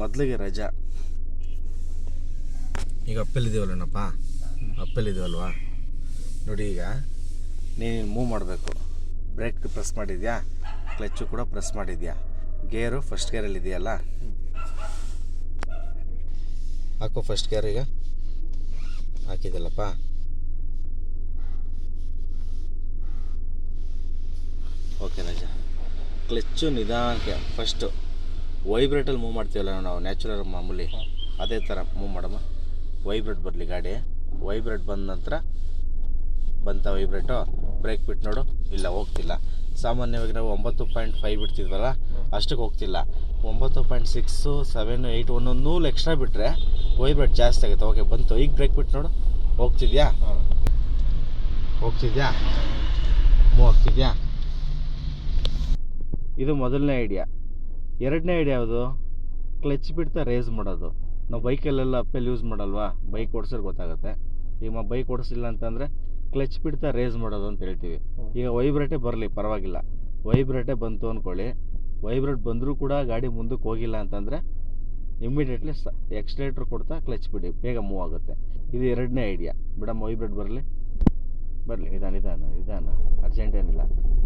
ಮೊದಲಿಗೆ ರಜಾ. ಈಗ ಅಪ್ಪೆಲ್ಲಿದ್ದೀವಲ್ಲಣ್ಣಪ್ಪ ಅಪ್ಪಲ್ಲಿದ್ದೀವಲ್ವಾ? ನೋಡಿ ಈಗ, ನೀನು ಮೂವ್ ಮಾಡಬೇಕು. ಬ್ರೇಕ್ ಪ್ರೆಸ್ ಮಾಡಿದ್ಯಾ? ಕ್ಲಚ್ಚು ಕೂಡ ಪ್ರೆಸ್ ಮಾಡಿದ್ಯಾ? ಗೇರು ಫಸ್ಟ್ ಗೇರಲ್ಲಿ ಇದೆಯಲ್ಲ? ಹಾಕೋ ಫಸ್ಟ್ ಗೇರ್ ಈಗ. ಹಾಕಿದ್ದಲ್ಲಪ್ಪ. ಓಕೆ ರಾಜ. ಕ್ಲಚ್ಚು ನಿಧಾನಕ್ಕೆ ಫಸ್ಟು ವೈಬ್ರೇಟಲ್ಲಿ ಮೂವ್ ಮಾಡ್ತೀವಲ್ಲ ನಾವು ನ್ಯಾಚುರಲ್ ಮಾಮೂಲಿ ಅದೇ ಥರ ಮೂವ್ ಮಾಡಮ್ಮ. ವೈಬ್ರೇಟ್ ಬರಲಿ ಗಾಡಿ. ವೈಬ್ರೇಟ್ ಬಂದ ನಂತರ ಬಂತ ವೈಬ್ರೇಟು ಬ್ರೇಕ್ ಬಿಟ್ಟು ನೋಡು, ಇಲ್ಲ ಹೋಗ್ತಿಲ್ಲ. ಸಾಮಾನ್ಯವಾಗಿ ನಾವು ಒಂಬತ್ತು ಪಾಯಿಂಟ್ ಫೈವ್ ಬಿಡ್ತಿದ್ವಲ್ಲ, ಅಷ್ಟಕ್ಕೆ ಹೋಗ್ತಿಲ್ಲ. ಒಂಬತ್ತು ಪಾಯಿಂಟ್ ಸಿಕ್ಸು ಸೆವೆನ್ ಏಯ್ಟ್ ಒಂದೊಂದು ನೂಲು ಎಕ್ಸ್ಟ್ರಾ ಬಿಟ್ಟರೆ ವೈಬ್ರೇಟ್ ಜಾಸ್ತಿ ಆಗುತ್ತೆ. ಓಕೆ ಬಂತು. ಈಗ ಬ್ರೇಕ್ ಬಿಟ್ಟು ನೋಡು. ಹೋಗ್ತಿದ್ಯಾ? ಹೋಗ್ತಿದ್ಯಾ? ಮೂವ್ ಆಗ್ತಿದ್ಯಾ? ಇದು ಮೊದಲನೇ ಐಡಿಯಾ ಎರಡನೇ ಐಡಿಯಾ ಯಾವುದು? ಕ್ಲಚ್ ಬಿಡ್ತಾ ರೇಸ್ ಮಾಡೋದು. ನಾವು ಬೈಕಲ್ಲೆಲ್ಲ ಅಪ್ಪೆಲ್ ಯೂಸ್ ಮಾಡಲ್ವಾ? ಬೈಕ್ ಓಡಿಸೋರು ಗೊತ್ತಾಗುತ್ತೆ. ಈಗ ಬೈಕ್ ಓಡಿಸಿಲ್ಲ ಅಂತಂದರೆ ಕ್ಲಚ್ ಬಿಡ್ತಾ ರೇಸ್ ಮಾಡೋದು ಅಂತ ಹೇಳ್ತೀವಿ. ಈಗ ವೈಬ್ರೇಟೇ ಬರಲಿ, ಪರವಾಗಿಲ್ಲ. ವೈಬ್ರೇಟೇ ಬಂತು ಅಂದ್ಕೊಳ್ಳಿ ವೈಬ್ರೇಟ್ ಬಂದರೂ ಕೂಡ ಗಾಡಿ ಮುಂದಕ್ಕೆ ಹೋಗಿಲ್ಲ ಅಂತಂದರೆ ಇಮ್ಮಿಡಿಯೇಟ್ಲಿ ಸ ಎಕ್ಸ್ಲೇಟ್ರ್ ಕೊಡ್ತಾ ಕ್ಲಚ್ ಬಿಡಿ, ಬೇಗ ಮೂವ್ ಆಗುತ್ತೆ. ಇದು ಎರಡನೇ ಐಡಿಯಾ. ಮೇಡಮ್ ವೈಬ್ರೇಟ್ ಬರಲಿ. ಬರಲಿ, ನಿಧಾನ ನಿಧಾನ ನಿಧಾನ. ಅರ್ಜೆಂಟ್ ಏನಿಲ್ಲ.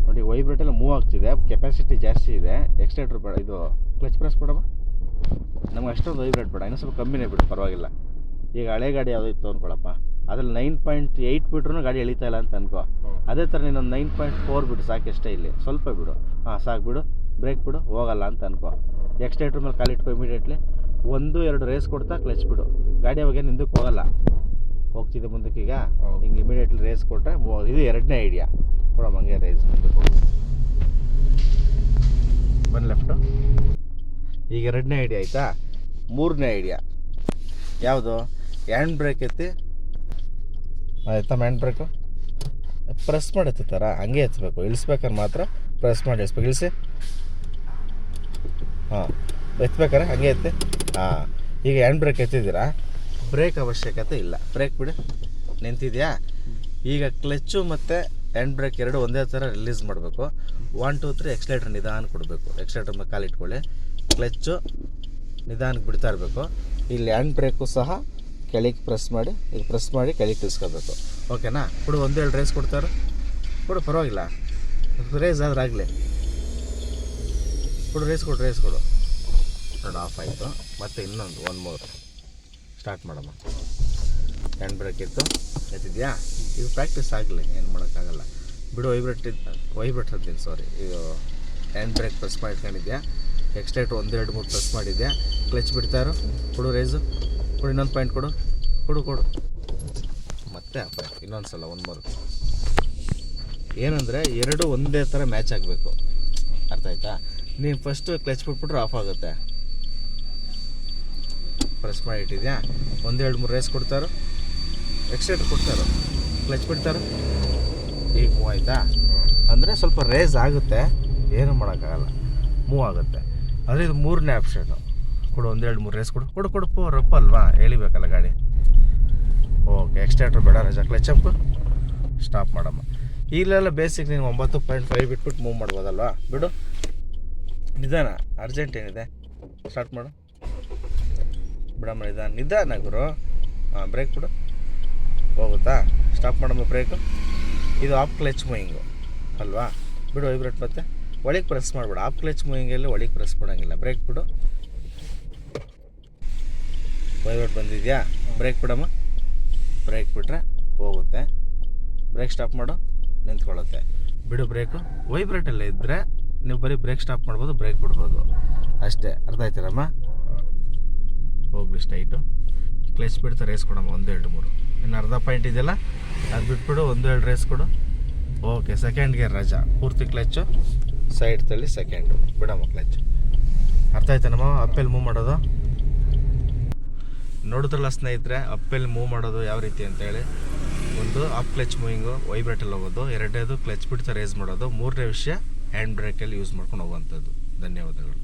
ನೋಡಿ ವೈಬ್ರೇಟೆಲ್ಲ ಮೂವ್ ಆಗ್ತಿದೆ ಕೆಪಾಸಿಟಿ ಜಾಸ್ತಿ ಇದೆ ಎಕ್ಸ್ಟ್ರೇಟ್ರ್ ಬೇಡ ಇದು ಕ್ಲಚ್ ಪ್ರೆಸ್ ಬೇಡವ? ನಮ್ಗೆ ಅಷ್ಟೊಂದು ವೈಬ್ರೇಟ್ ಬೇಡ ಇನ್ನೂ ಸ್ವಲ್ಪ ಕಮ್ಮಿನೇ ಬಿಡು ಪರವಾಗಿಲ್ಲ. ಈಗ ಹಳೆ ಗಾಡಿ ಯಾವುದೋ ಇತ್ತು ಅಂದ್ಕೊಳಪ್ಪ ಅದ್ರಲ್ಲಿ ನೈನ್ ಪಾಯಿಂಟ್ ಏಯ್ಟ್ ಬಿಟ್ರೂ ಗಾಡಿ ಎಳಿತಾ ಇಲ್ಲ ಅಂತ ಅನ್ಕೋ. ಅದೇ ಥರ ನೀನೊಂದು ನೈನ್ ಪಾಯಿಂಟ್ ಫೋರ್ ಬಿಡು ಸಾಕಷ್ಟೇ ಇಲ್ಲಿ. ಸ್ವಲ್ಪ ಬಿಡು. ಹಾಂ ಸಾಕು ಬಿಡು ಬ್ರೇಕ್ ಬಿಡು ಹೋಗಲ್ಲ ಅಂತ ಅನ್ಕೋ. ಎಕ್ಸ್ಟ್ರೇಟ್ರ್ ಮೇಲೆ ಕಾಲಿಟ್ಕೋ ಇಮಿಡಿಯೇಟ್ಲಿ ಒಂದು ಎರಡು ರೇಸ್ ಕೊಡ್ತಾ ಕ್ಲಚ್ ಬಿಡು. ಗಾಡಿ ಅವಾಗ ಹಿಂದಕ್ಕೆ ಹೋಗಲ್ಲ. ಹೋಗ್ತಿದ್ದೆ ಮುಂದಕ್ಕೆ ಈಗ. ಹಿಂಗೆ ಇಮಿಡಿಯೇಟ್ಲಿ ರೇಸ್ ಕೊಟ್ಟರೆ ಇದು ಎರಡನೇ ಐಡಿಯಾ ಕೊಡಮ್ಮ ಹಂಗೆ ರೈಸ್ ಮುಂದಕ್ಕೆ ಹೋಗಿ ಬಂದು ಲೆಫ್ಟು ಈಗ ಎರಡನೇ ಐಡಿಯಾ ಆಯಿತಾ? ಮೂರನೇ ಐಡಿಯಾ ಯಾವುದು? ಹ್ಯಾಂಡ್ ಬ್ರೇಕ್ ಎತ್ತಿ? ಆಯ್ತಾ ಹ್ಯಾಂಡ್ ಬ್ರೇಕು ಪ್ರೆಸ್ ಮಾಡಿ ಎತ್ತುತ್ತಾರ? ಹಂಗೆ ಎತ್ತಬೇಕು ಇಳಿಸ್ಬೇಕಾದ್ರೆ ಮಾತ್ರ ಪ್ರೆಸ್ ಮಾಡಿ ಇಳಿಸ್ಬೇಕು ಇಳಿಸಿ. ಹಾಂ ಎತ್ಬೇಕಾರೆ ಹಂಗೆ ಎತ್ತಿ. ಹಾಂ ಈಗ ಹ್ಯಾಂಡ್ ಬ್ರೇಕ್ ಎತ್ತಿದ್ದೀರಾ? ಬ್ರೇಕ್ ಅವಶ್ಯಕತೆ ಇಲ್ಲ. ಬ್ರೇಕ್ ಬಿಡಿ. ನಿಂತಿದೆಯಾ? ಈಗ ಕ್ಲಚ್ಚು ಮತ್ತು ಹ್ಯಾಂಡ್ ಬ್ರೇಕ್ ಎರಡು ಒಂದೇ ಥರ ರಿಲೀಸ್ ಮಾಡಬೇಕು. ಒನ್ ಟು ತ್ರೀ ಎಕ್ಸ್ಲೇಟ್ರ್ ನಿಧಾನ ಕೊಡಬೇಕು. ಎಕ್ಸ್ಲೇಟ್ರ್ ಮೇಲೆ ಕಾಲಿಟ್ಕೊಳ್ಳಿ ಕ್ಲಚ್ಚು ನಿಧಾನಕ್ಕೆ ಬಿಡ್ತಾ ಇರಬೇಕು. ಇಲ್ಲಿ ಹ್ಯಾಂಡ್ ಬ್ರೇಕು ಸಹ ಕೆಳಗೆ ಪ್ರೆಸ್ ಮಾಡಿ, ಇಲ್ಲಿ ಪ್ರೆಸ್ ಮಾಡಿ ಕೆಳಗೆ ತಿಳ್ಸ್ಕೋಬೇಕು ಓಕೆನಾ ಕೊಡು ಒಂದೆರಡು ರೇಸ್ ಕೊಡ್ತಾರೆ. ಕೊಡು, ಪರವಾಗಿಲ್ಲ. ರೇಸ್ ಆದ್ರೆ ಆಗಲಿ. ಕೊಡು ರೇಸ್ ಕೊಡು ರೇಸ್ ಕೊಡು. ನೋಡಿ ಆಫ್ ಆಯಿತು. ಮತ್ತು ಇನ್ನೊಂದು ಒನ್ ಮೂರು ಸ್ಟಾರ್ಟ್ ಮಾಡಮ್ಮ ಹ್ಯಾಂಡ್ ಬ್ರೇಕ್ ಇತ್ತು. ಎತ್ತಿದ್ಯಾ? ಇದು ಪ್ರಾಕ್ಟೀಸ್ ಆಗಲಿ, ಏನು ಮಾಡೋಕ್ಕಾಗಲ್ಲ. ಬಿಡು ವೈಬ್ರೇಟ್ ವೈಬ್ರೇಟ್ ಅಂತೀನಿ ಸಾರಿ ಇದು ಹ್ಯಾಂಡ್ ಬ್ರೇಕ್ ಪ್ರೆಸ್ ಮಾಡಿಟ್ಕೊಂಡಿದ್ಯಾ ಎಕ್ಸ್ಟ್ರೇಟ್ ಒಂದೆರಡು ಮೂರು ಪ್ರೆಸ್ ಮಾಡಿದ್ಯಾ? ಕ್ಲಚ್ ಬಿಡ್ತಾರು? ಕೊಡು ರೇಸು ಕೊಡು, ಇನ್ನೊಂದು ಪಾಯಿಂಟ್ ಕೊಡು. ಕೊಡು ಕೊಡು. ಮತ್ತೆ ಇನ್ನೊಂದು ಸಲ ಒಂದು ಮೂರು ಏನಂದರೆ, ಎರಡು ಒಂದೇ ಥರ ಮ್ಯಾಚ್ ಆಗಬೇಕು. ಅರ್ಥ ಆಯ್ತಾ? ನೀವು ಫಸ್ಟು ಕ್ಲಚ್ ಬಿಟ್ಬಿಟ್ರೆ ಆಫ್ ಆಗುತ್ತೆ. ಪ್ರೆಸ್ ಮಾಡಿ ಇಟ್ಟಿದ್ಯಾ? ಒಂದೆರಡು ಮೂರು ರೇಸ್ ಕೊಡ್ತಾರೋ? ಎಕ್ಸ್ಟ್ರೇಟ್ ಕೊಡ್ತಾರೋ? ಕ್ಲಚ್ ಬಿಡ್ತಾರೋ? ಈಗ ಮೂವ್ ಆಯಿತಾ? ಅಂದರೆ ಸ್ವಲ್ಪ ರೇಸ್ ಆಗುತ್ತೆ. ಏನೂ ಮಾಡೋಕ್ಕಾಗಲ್ಲ. ಮೂವ್ ಆಗುತ್ತೆ. ಆದರೆ ಇದು ಮೂರನೇ ಆಪ್ಷನ್ನು ಕೊಡು, ಒಂದೆರಡು ಮೂರು ರೇಸ್ ಕೊಡು. ಕೊಡು ಕೊಡು ರಪ್ಪ ಅಲ್ವಾ? ಎಳಿಬೇಕಲ್ಲ ಗಾಡಿ. ಓಕೆ ಎಕ್ಸ್ಟ್ರೇಟ್ರ್ ಬೇಡ ರಜಾ. ಕ್ಲಚ್ ಅಪ್ ಸ್ಟಾಪ್ ಮಾಡಮ್ಮ. ಈಗಲೆಲ್ಲ ಬೇಸಿಕ್ ನೀನು ಒಂಬತ್ತು ಪಾಯಿಂಟ್ ಫೈವ್ ಬಿಟ್ಬಿಟ್ಟು ಮೂವ್ ಮಾಡ್ಬೋದಲ್ವಾ? ಬಿಡು. ನಿಧಾನ. ಅರ್ಜೆಂಟ್ ಏನಿದೆ? ಸ್ಟಾರ್ಟ್ ಮಾಡು. ಬಿಡಮ್ಮ ನಿಧಾನ ನಿಧಾನ ಗುರು. ಹಾಂ ಬ್ರೇಕ್ ಬಿಡು ಹೋಗುತ್ತಾ? ಸ್ಟಾಪ್ ಮಾಡಮ್ಮ ಬ್ರೇಕು ಇದು ಆಫ್ ಕ್ಲಚ್ ಮೂಯಿಂಗು ಅಲ್ವಾ? ಬಿಡು ವೈಬ್ರೇಟ್ ಮತ್ತೆ. ಒಳಗೆ ಪ್ರೆಸ್ ಮಾಡಬೇಡ. ಆಫ್ ಕ್ಲಚ್ ಮೂಯಿಂಗಲ್ಲಿ ಒಳಗೆ ಪ್ರೆಸ್ ಮಾಡೋಂಗಿಲ್ಲ. ಬ್ರೇಕ್ ಬಿಡು ವೈಬ್ರೇಟ್ ಬಂದಿದೆಯಾ? ಬ್ರೇಕ್ ಬಿಡಮ್ಮ. ಬ್ರೇಕ್ ಬಿಟ್ರೆ ಹೋಗುತ್ತೆ. ಬ್ರೇಕ್ ಸ್ಟಾಪ್ ಮಾಡು. ನಿಂತ್ಕೊಳ್ಳುತ್ತೆ. ಬಿಡು ಬ್ರೇಕು ವೈಬ್ರೇಟಲ್ಲೇ ಇದ್ದರೆ ನೀವು ಬರೀ ಬ್ರೇಕ್ ಸ್ಟಾಪ್ ಮಾಡ್ಬೋದು ಬ್ರೇಕ್ ಬಿಡ್ಬೋದು ಅಷ್ಟೇ. ಅರ್ಥ ಆಯ್ತಾರಮ್ಮ ಹೋಗ್ಲಿ ಸ್ಟೈಟು ಕ್ಲಚ್ ಬಿಡ್ತಾ ರೇಸ್ ಕೊಡಮ್ಮ, ಒಂದು ಎರಡು ಮೂರು. ಇನ್ನು ಅರ್ಧ ಪಾಯಿಂಟ್ ಇದೆಯಲ್ಲ, ಅದು ಬಿಟ್ಬಿಡು, ಒಂದು ಎರಡು ರೇಸ್ ಕೊಡು. ಓಕೆ ಸೆಕೆಂಡ್ ಗೇರ್ ರಜಾ. ಪೂರ್ತಿ ಕ್ಲಚ್ಚು ಸೈಡ್ ತಳ್ಳಿ ಸೆಕೆಂಡು ಬಿಡಮ್ಮ ಕ್ಲಚ್ ಅರ್ಥ ಆಯ್ತಾನಮ್ಮ? ಅಪ್ಪೆಲ್ ಮೂವ್ ಮಾಡೋದು? ನೋಡಿದ್ರಲ್ಲ ಸ್ನೇಹಿತರೆ ಅಪ್ಪೆಲ್ ಮೂವ್ ಮಾಡೋದು ಯಾವ ರೀತಿ ಅಂತೇಳಿ. ಒಂದು ಅಪ್ ಕ್ಲಚ್ ಮೂವಿಂಗು ವೈಬ್ರೇಟಲ್ಲಿ ಹೋಗೋದು. ಎರಡನೇದು ಕ್ಲಚ್ ಬಿಡ್ತಾ ರೇಸ್ ಮಾಡೋದು. ಮೂರನೇ ವಿಷಯ ಹ್ಯಾಂಡ್ ಬ್ರೇಕಲ್ಲಿ ಯೂಸ್ ಮಾಡ್ಕೊಂಡು ಹೋಗುವಂಥದ್ದು. ಧನ್ಯವಾದಗಳು.